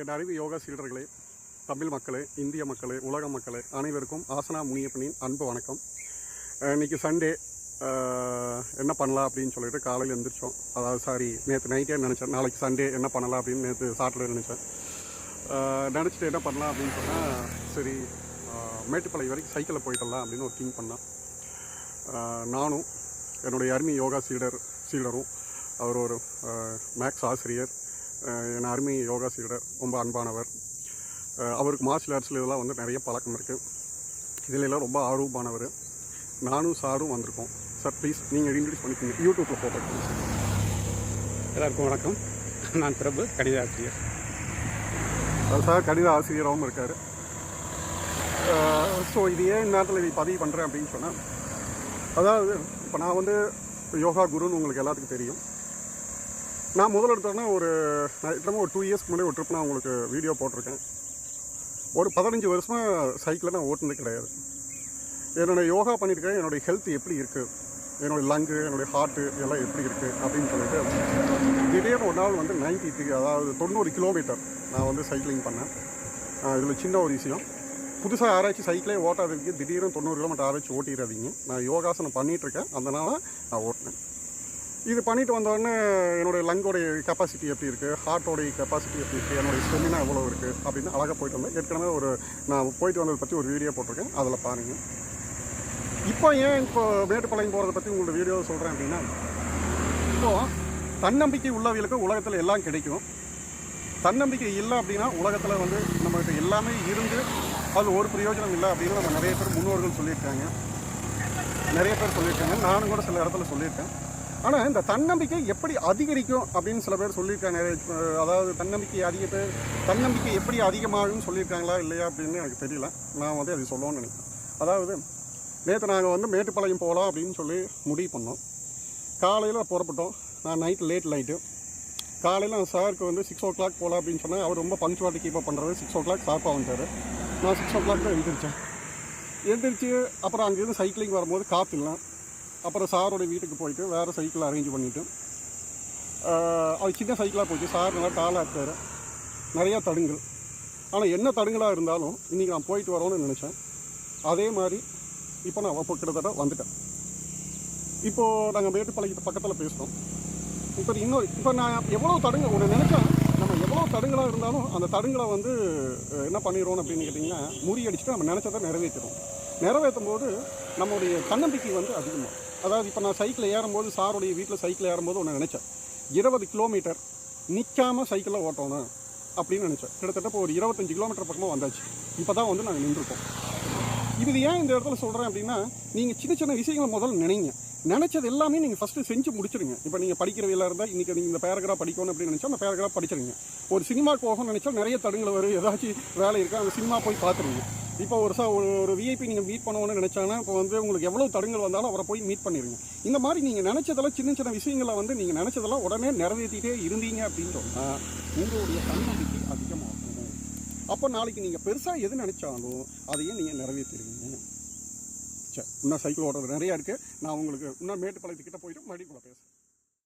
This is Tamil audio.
என் அறிவு யோகா சீடர்களே தமிழ் மக்களே இந்திய மக்களே உலக மக்களே அனைவருக்கும் ஆசனா முனியப்பனின் அன்பு வணக்கம். இன்றைக்கி இன்னைக்கு சண்டே என்ன பண்ணலாம் அப்படின்னு சொல்லிட்டு காலையில் எழுந்திரிச்சோம் அதாவது சாரி நேற்று நைட்டே நினச்சேன். நாளைக்கு சண்டே என்ன பண்ணலாம் அப்படின்னு நேற்று சாட்டர்டே நினச்சேன். நினச்சிட்டு என்ன பண்ணலாம் அப்படின்னு சொன்னால் சரி மேட்டுப்பாளையம் வரைக்கும் சைக்கிளில் போயிடலாம் அப்படின்னு ஒரு திங்க் பண்ணேன். நானும் என்னுடைய அருமை யோகா சீடர் சீடரும் அவர் ஒரு மேக்ஸ் ஆசிரியர் என் அருமை யோகா சீடர் ரொம்ப அன்பானவர். அவருக்கு மார்ஷியல் ஆர்ட்ஸில் இதெல்லாம் வந்து நிறைய பழக்கம் இருக்குது இதுல எல்லாம் ரொம்ப ஆர்வமானவர். நானும் சாரும் வந்திருக்கோம். சார் ப்ளீஸ் நீங்கள் இன்ட்ரடியூஸ் பண்ணிக்கோங்க. யூடியூப்பில் போட்டு எல்லாருக்கும் வணக்கம். நான் பிரபு கணித ஆசிரியர். சார் கணித ஆசிரியராகவும் இருக்கார். ஸோ இது ஏன் நேரத்தில் இதை பதிவு பண்ணுறேன் அப்படின்னு சொன்னால் அதாவது இப்போ நான் வந்து யோகா குருன்னு உங்களுக்கு எல்லாத்துக்கும் தெரியும். நான் முதல்ல எடுத்தோன்னா ஒரு நான் ஒரு டூ இயர்ஸ்க்கு முன்னாடி ஒரு ட்ரிப் நான் உங்களுக்கு வீடியோ போட்டிருக்கேன். ஒரு பதினஞ்சு வருஷமாக சைக்கிளை நான் ஓட்டினது கிடையாது. என்னோடய யோகா பண்ணியிருக்கேன் என்னுடைய ஹெல்த் எப்படி இருக்குது என்னுடைய லங்கு என்னுடைய ஹார்ட்டு எல்லாம் எப்படி இருக்குது அப்படின்னு சொல்லிட்டு திடீர்னு ஒரு நாள் வந்து நைன்டி த்ரீ அதாவது தொண்ணூறு கிலோமீட்டர் நான் வந்து சைக்கிளிங் பண்ணேன். இதில் சின்ன ஒரு விஷயம். புதுசாக ஆராய்ச்சி சைக்கிளே ஓட்டாததுக்கு திடீர்னு தொண்ணூறு கிலோமீட்டர் ஆராய்ச்சி ஓட்டிடாதீங்க. நான் யோகாசனம் பண்ணிகிட்ருக்கேன் அதனால் நான் ஓட்டினேன். இது பண்ணிட்டு வந்தோடனே என்னுடைய லங்கோடைய கெப்பாசிட்டி எப்படி இருக்குது ஹார்ட்டோடைய கெப்பாசிட்டி எப்படி இருக்குது என்னுடைய ஸ்டெமினா எவ்வளோ இருக்குது அப்படின்னு அழகாக போயிட்டு வந்தேன். ஏற்கனவே ஒரு நான் போயிட்டு வந்ததை பற்றி ஒரு வீடியோ போட்டிருக்கேன். அதில் பாருங்கள் இப்போ ஏன் இப்போ மேட்டுப்பாளையம் போகிறத பற்றி உங்களோட வீடியோ சொல்கிறேன் அப்படின்னா இப்போது தன்னம்பிக்கை உள்ளவர்களுக்கு உலகத்தில் எல்லாம் கிடைக்கும். தன்னம்பிக்கை இல்லை அப்படின்னா உலகத்தில் வந்து நம்மகிட்ட எல்லாமே இருந்து அது ஒரு பிரயோஜனம் இல்லை அப்படின்னு நம்ம நிறைய பேர் முன்னோர்கள் சொல்லியிருக்காங்க. நிறைய பேர் சொல்லியிருக்காங்க. நானும் கூட சில இடத்துல சொல்லியிருக்கேன். ஆனால் இந்த தன்னம்பிக்கை எப்படி அதிகரிக்கும் அப்படின்னு சில பேர் சொல்லியிருக்காங்க. அதாவது தன்னம்பிக்கை அதிக பேர் தன்னம்பிக்கை எப்படி அதிகமாகும்னு சொல்லியிருக்காங்களா இல்லையா அப்படின்னு எனக்கு தெரியல. நான் வந்து அதை சொல்லணும்னு நினைக்கிறேன். அதாவது நேற்று நாங்கள் வந்து மேட்டுப்பாளையம் போகலாம் அப்படின்னு சொல்லி முடிவு பண்ணோம். காலையில் புறப்பட்டோம். நான் நைட்டு லேட் நைட்டு காலையில் சாருக்கு வந்து சிக்ஸ் ஓ கிளாக் போகலாம் அப்படின்னு சொன்னேன் அவர் ரொம்ப பங்க்சுவாலிட்டி கீப் அப் பண்ணுறது சிக்ஸ் ஓ கிளாக் ஷார்ப்பாக வந்துட்டார். நான் சிக்ஸ் ஓ கிளாக் தான் எழுந்திரிச்சேன் எழுந்திரிச்சு அப்புறம் அங்கேருந்து சைக்கிளிங் வரும்போது காற்று இல்லை அப்புறம் சாரோட வீட்டுக்கு போயிட்டு வேறு சைக்கிள் அரேஞ்ச் பண்ணிவிட்டு அது சின்ன சைக்கிளாக போச்சு. சார் நல்லா டாலாக இருக்கார். நிறையா தடுங்கள். ஆனால் என்ன தடுங்களாக இருந்தாலும் இன்றைக்கி நான் போயிட்டு வரோன்னு நினச்சேன். அதே மாதிரி இப்போ நான் இப்போ கிட்டத்தட்ட வந்துட்டேன். இப்போது நாங்கள் மேட்டுப்பாளையத்து பக்கத்தில் பேசுகிறோம் இப்போ இன்னொரு இப்போ நான் எவ்வளோ தடுங்க ஒன்று நினச்சேன். நம்ம எவ்வளோ தடுங்களாக இருந்தாலும் அந்த தடுங்களை வந்து என்ன பண்ணிடுறோம் அப்படின்னு கேட்டிங்கன்னா முறியடிச்சுட்டு நம்ம நினச்சதை நிறைவேற்றுறோம் நிறைவேற்றும் போது நம்மளுடைய தன்னம்பிக்கை வந்து அதிகமாக அதாவது இப்போ நான் சைக்கிள் ஏறும்போது சாருடைய வீட்டில் சைக்கிள் ஏறும்போது ஒன்று நினச்சேன். இருபது கிலோமீட்டர் நிற்காம சைக்கிளில் ஓட்டணும் அப்படின்னு நினச்சேன். கிட்டத்தட்ட இப்போ ஒரு இருபத்தஞ்சு கிலோமீட்டர் பக்கமாக வந்தாச்சு. இப்போ தான் வந்து நாங்கள் நின்றுருக்கோம். இது ஏன் இந்த இடத்துல சொல்கிறேன் அப்படின்னா நீங்கள் சின்ன சின்ன விஷயங்களை முதல்ல நினைங்க. நினச்சது எல்லாமே நீங்கள் ஃபஸ்ட்டு செஞ்சு முடிச்சிருங்க. இப்போ நீங்கள் படிக்கிறவையில் இருந்தால் இன்றைக்கி நீங்கள் இந்த பேராகிராஃப் படிக்கணும் அப்படின்னு நினச்சா அந்த பேராகிராஃப் படிச்சிருங்க. ஒரு சினிமாக்கு போகணும்னு நினச்சா நிறைய தடுங்களை வரும். ஏதாச்சும் வேலை இருக்கா அந்த சினிமா போய் பார்த்துருங்க. இப்போ ஒரு சா ஒரு ஒரு விஐபி நீங்கள் மீட் பண்ணணும்னு நினச்சாங்கன்னா இப்போ வந்து உங்களுக்கு எவ்வளோ தடங்கள் வந்தாலும் அவரை போய் மீட் பண்ணிடுங்க இந்த மாதிரி நீங்கள் நினச்சதெல்லாம் சின்ன சின்ன விஷயங்களை வந்து நீங்கள் நினச்சதெல்லாம் உடனே நிறைவேற்றிட்டே இருந்தீங்க அப்படின்னு சொன்னால் உங்களுடைய தன்னம்பிக்கை அதிகமாகும். அப்போ நாளைக்கு நீங்கள் பெருசாக எது நினச்சாலும் அதையே நீங்கள் நிறைவேற்றிடுவீங்க. சரி இன்னும் சைக்கிள் ஓடுறது நிறையா இருக்குது நான் உங்களுக்கு இன்னும் மேட்டுப்பாளையத்துக்கிட்ட போயிட்டு மறுபடியும் கூட பேசுகிறேன்